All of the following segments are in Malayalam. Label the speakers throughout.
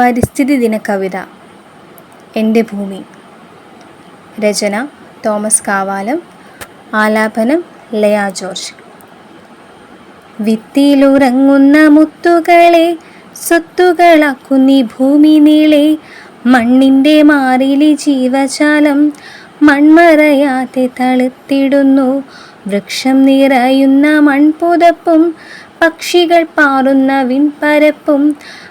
Speaker 1: പരിസ്ഥിതി ദിന കവിത. എന്റെ ഭൂമി. രചന തോമസ് കാവാലം. ആലാപനം ലയ ജോർജ്. വിത്തിയിലുറങ്ങുന്ന മുത്തുകളെ സ്വത്തുകളാക്കുന്നി ഭൂമി നീളെ. മണ്ണിന്റെ മാറിലി ജീവജാലം മൺമറയാതെ തളുത്തിടുന്നു വൃക്ഷം നിറയുന്ന മൺപുതപ്പും പക്ഷികൾ പാറുന്ന വിൺപരപ്പും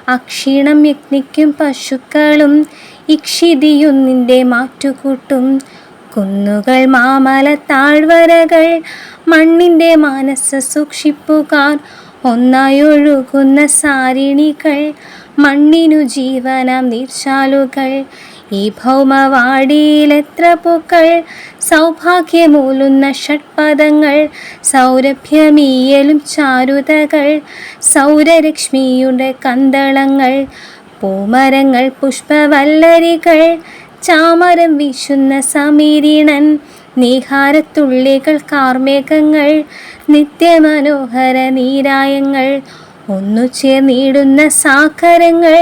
Speaker 1: അക്ഷീണം യജ്ഞിക്കും പശുക്കളും ഇക്ഷിതിയൊന്നിന്റെ മാറ്റുകൂട്ടും. കുന്നുകൾ മാമല താഴ്വരകൾ മണ്ണിന്റെ മനസ്സ് സൂക്ഷിപ്പുകാർ ഒന്നായി ഒഴുകുന്ന സാരിണികൾ മണ്ണിനു ജീവനം നീർച്ചാലുകൾ ഈ ഭൗമവാടിയിലെത്ര പൂക്കൾ? സൗഭാഗ്യമൂലുന്ന ഷഡ്പദങ്ങൾ സൗരഭ്യമീയലും ചാരുതകൾ സൗരലക്ഷ്മിയുടെ കന്തളങ്ങൾ പൂമരങ്ങൾ പുഷ്പവല്ലരികൾ ചാമരം വീശുന്ന സമീരീണൻ നീഹാരത്തുള്ളികൾ കാർമേഘങ്ങൾ നിത്യമനോഹര നീരായങ്ങൾ ഒന്നു ചേർന്നിടുന്ന സാഗരങ്ങൾ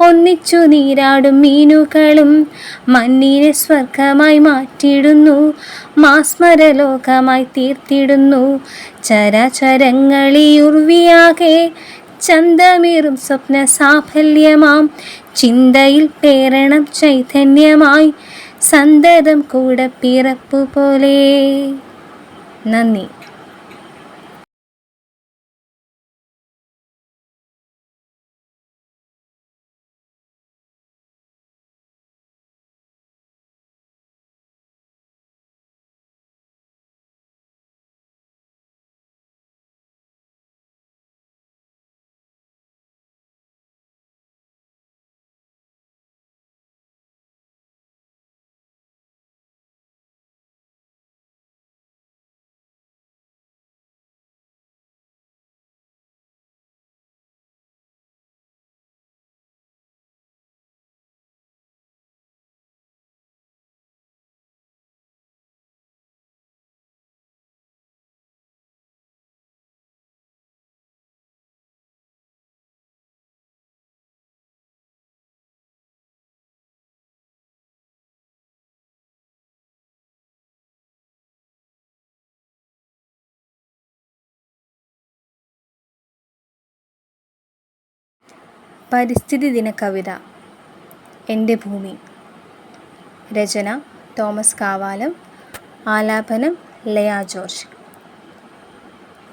Speaker 1: ഒന്നിച്ചു നീരാടും മീനുകളും മണ്ണിനെ സ്വർഗമായി മാറ്റിയിടുന്നു മാസ്മരലോകമായി തീർത്തിടുന്നു. ചരാചരങ്ങളിയുർവിയാകെ ചന്തമേറും സ്വപ്ന സാഫല്യമാം. ചിന്തയിൽ പേരണം ചൈതന്യമായി സന്തതം കൂടെ പിറപ്പു പോലെ നന്ദി. പരിസ്ഥിതി ദിന കവിത എന്റെ ഭൂമി. രചന തോമസ് കാവാലം. ആലാപനം ലയ ജോർജ്.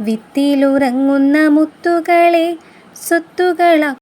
Speaker 1: വിത്തിയിലുറങ്ങുന്ന മുത്തുകളെ സ്വത്തുകളാ